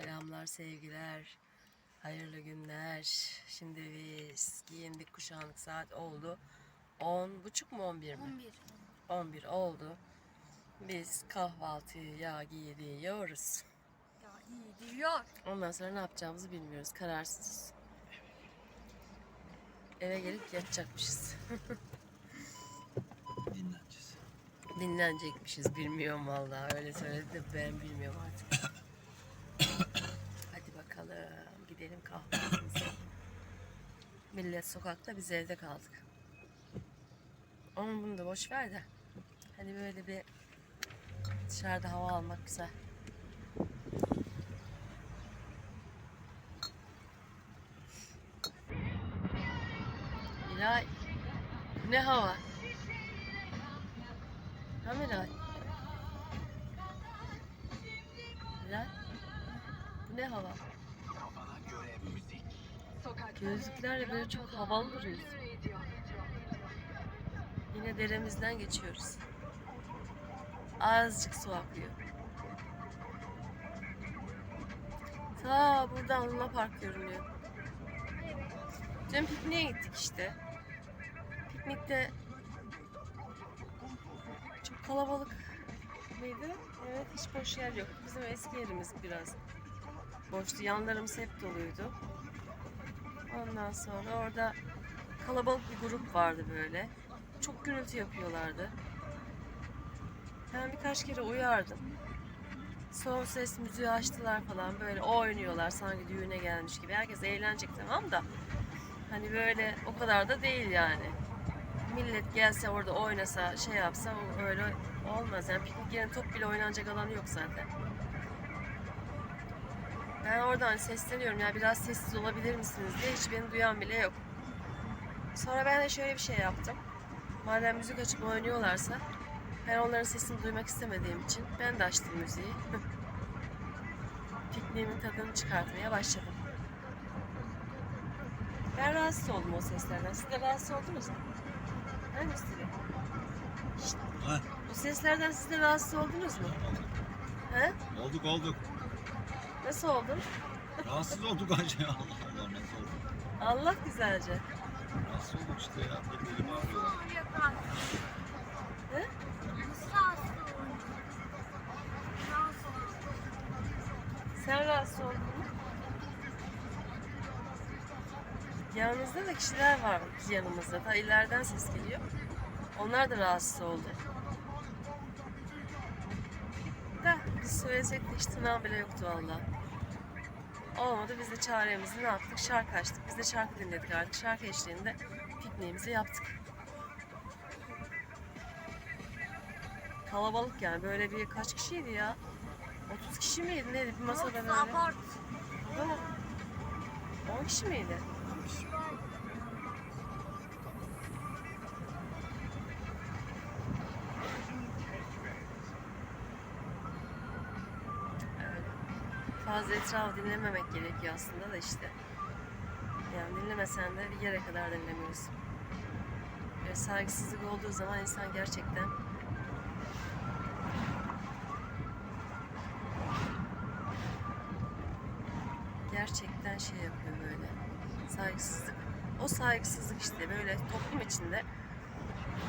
Selamlar, sevgiler. Hayırlı günler. Şimdi biz giyindik, kuşandık. Saat oldu. 10 buçuk mu 11 mi? 11. 11 oldu. Biz kahvaltıya gidiyoruz. Ya iyi diyor. Ondan sonra ne yapacağımızı bilmiyoruz. Kararsızız. Eve gelip yatacakmışız. Dinleneceğiz. Dinlenecekmişiz. Bilmiyorum vallahi. Öyle söyledi de ben bilmiyorum artık. Sokakta biz evde kaldık. Onun bunu da boş ver de. Hani böyle bir dışarıda hava almak güzel. Miray. Ne hava? Ha Miray? Miray? Bu ne hava? Gözlüklerle böyle çok havalı duruyoruz. Yine deremizden geçiyoruz. Azıcık su akıyor. Ta buradan Luna Park görünüyor. Dün pikniğe gittik işte. Piknikte çok kalabalık mıydı? Evet hiç boş yer yok. Bizim eski yerimiz biraz boştu. Yanlarımız hep doluydu. Ondan sonra orada kalabalık bir grup vardı böyle. Çok gürültü yapıyorlardı. Ben birkaç kere uyardım. Son ses müziği açtılar falan böyle oynuyorlar sanki düğüne gelmiş gibi. Herkes eğlenecek tamam da hani böyle o kadar da değil yani. Millet gelse orada oynasa şey yapsa öyle olmaz. Yani piknik yerine top bile oynanacak alanı yok zaten. Ben oradan sesleniyorum ya biraz sessiz olabilir misiniz diye hiç beni duyan bile yok. Sonra ben de şöyle bir şey yaptım. Madem müzik açıp oynuyorlarsa ben onların sesini duymak istemediğim için ben de açtım müziği. Pikniğimin tadını çıkartmaya başladım. Ben rahatsız oldum o seslerden. Siz de rahatsız oldunuz mu? Hangisi? Ha, O seslerden siz de rahatsız oldunuz mu? He? olduk olduk. Nasıl oldun? Rahatsız olduk acı. Allah Allah nasıl olduk? Allah güzelce. Rahatsız olduk işte ya. Ellerim ağrıyor. He? Sen rahatsız oldun mu? Yanımızda da kişiler var yanımızda. Da ileriden ses geliyor. Onlar da rahatsız oldu. Da biz söylesek de tırnağı bile yoktu valla. Olmadı biz de çaremizi ne yaptık? Şarkı açtık. Biz de şarkı dinledik artık. Şarkı eşliğinde pikniğimizi yaptık. Kalabalık yani böyle bir kaç kişiydi ya? 30 kişi miydi neydi bir masada böyle? Mi? 10 kişi miydi? Öyle. Fazla etrafı dinlememek gerekiyor aslında da işte. Yani dinlemesen de bir yere kadar dinlemiyorsun. Böyle saygısızlık olduğu zaman insan gerçekten gerçekten şey yapıyor böyle. Saygısızlık. O saygısızlık işte böyle toplum içinde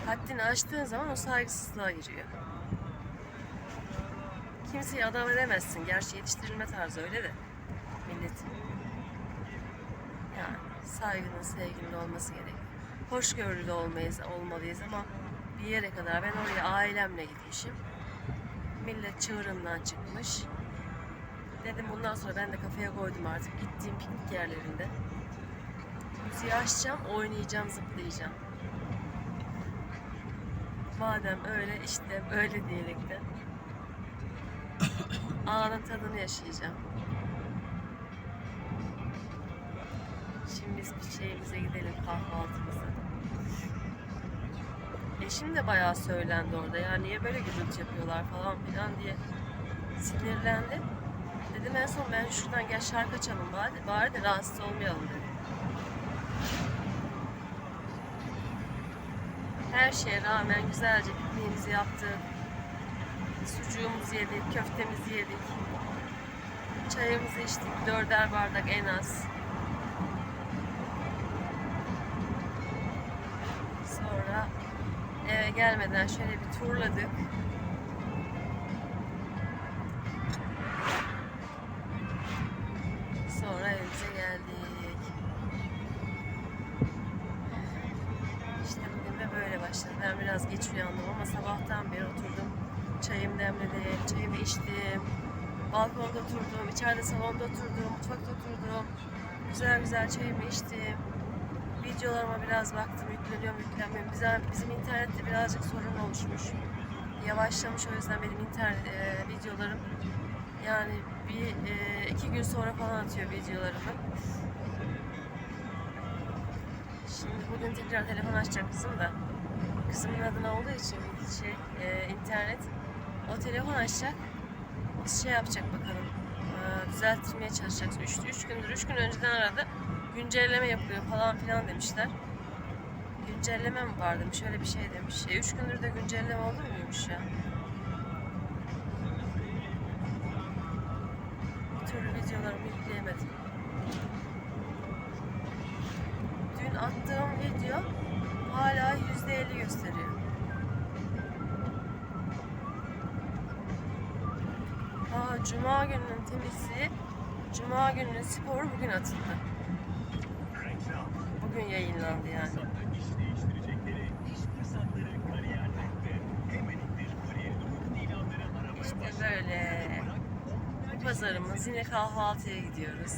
haddini aştığın zaman o saygısızlığa giriyor. Kimseyi adam edemezsin. Gerçi yetiştirilme tarzı öyle de. Milletin. Yani saygının, sevginin olması gerek. Hoşgörülü olmayız, olmalıyız ama bir yere kadar ben oraya ailemle gitmişim. Millet çığırından çıkmış. Dedim bundan sonra ben de kafaya koydum artık gittiğim piknik yerlerinde. Müziği açacağım, oynayacağım, zıplayacağım. Madem öyle işte böyle diyerekten anın tadını yaşayacağım. Şimdi biz bir şeyimize gidelim kahvaltımıza. Eşim de bayağı söylendi orada ya niye böyle gürültü yapıyorlar falan filan diye sinirlendi. Dedim en son ben şuradan gel şarkı açalım bari, bari de rahatsız olmayalım dedim. Her şeye rağmen güzelce pikniğimizi yaptık. Sucuğumuzu yedik, köftemizi yedik. Çayımızı içtik. Dörder bardak en az. Sonra eve gelmeden şöyle bir turladık. Sonra evimize geldik. İşte bugün de böyle başladı. Ben biraz geç uyandım ama sabahtan beri oturdum. Çayımı demledim, çayımı içtim. Balkonda oturdum, içeride salonda oturdum, mutfakta oturdum. Güzel güzel çayımı içtim. Videolarıma biraz baktım, yükleniyor mu yüklenmiyor mu. Bizim, bizim internette birazcık sorun oluşmuş. Yavaşlamış o yüzden benim internet e, videolarım. Yani bir e, iki gün sonra falan atıyor videolarımı. Şimdi bugün tekrar telefon açacak kızım da. Kızımın adına olduğu için şey e, internet. O telefon açacak. Şey yapacak bakalım. E, düzeltmeye çalışacak. Üç, üç gündür, üç gün önceden aradı. Güncelleme yapıyor falan filan demişler. Güncelleme mi var demiş, öyle bir şey demiş. E, üç gündür de güncelleme oldu muymuş ya? Bir türlü videolarımı yükleyemedim. Dün attığım video hala %50 gösteriyor. Cuma gününün temizliği, Cuma gününün sporu bugün atıldı. Bugün yayınlandı yani. İşte böyle. Pazarımız yine kahvaltıya gidiyoruz.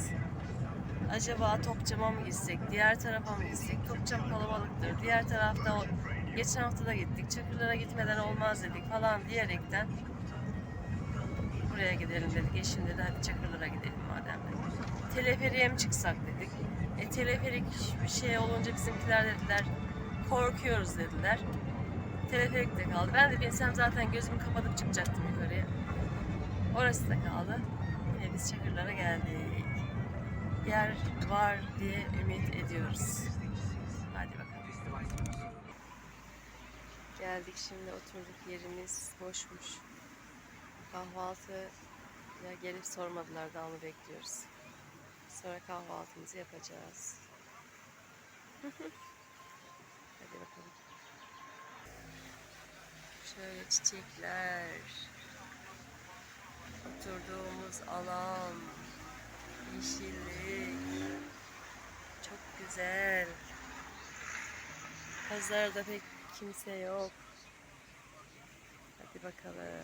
Acaba Topçam'a mı gitsek, diğer tarafa mı gitsek? Topçam kalabalıktır. Diğer tarafta geçen hafta da gittik. Çakırlara gitmeden olmaz dedik falan diyerekten buraya gidelim dedik. Eşim dedi hadi Çakırlara gidelim madem dedi. Teleferiğe mi çıksak dedik. E teleferik bir şey olunca bizimkiler dediler korkuyoruz dediler. Teleferik de kaldı. Ben de binsem zaten gözümü kapatıp çıkacaktım yukarıya. Orası da kaldı. Yine biz Çakırlara geldik. Yer var diye ümit ediyoruz. Hadi bakalım. Geldik şimdi oturduk yerimiz boşmuş. Kahvaltı ya gelip sormadılar daha mı bekliyoruz. Sonra kahvaltımızı yapacağız. Hadi bakalım. Şöyle çiçekler. Oturduğumuz alan. Yeşillik. Çok güzel. Pazarda pek kimse yok. Hadi bakalım.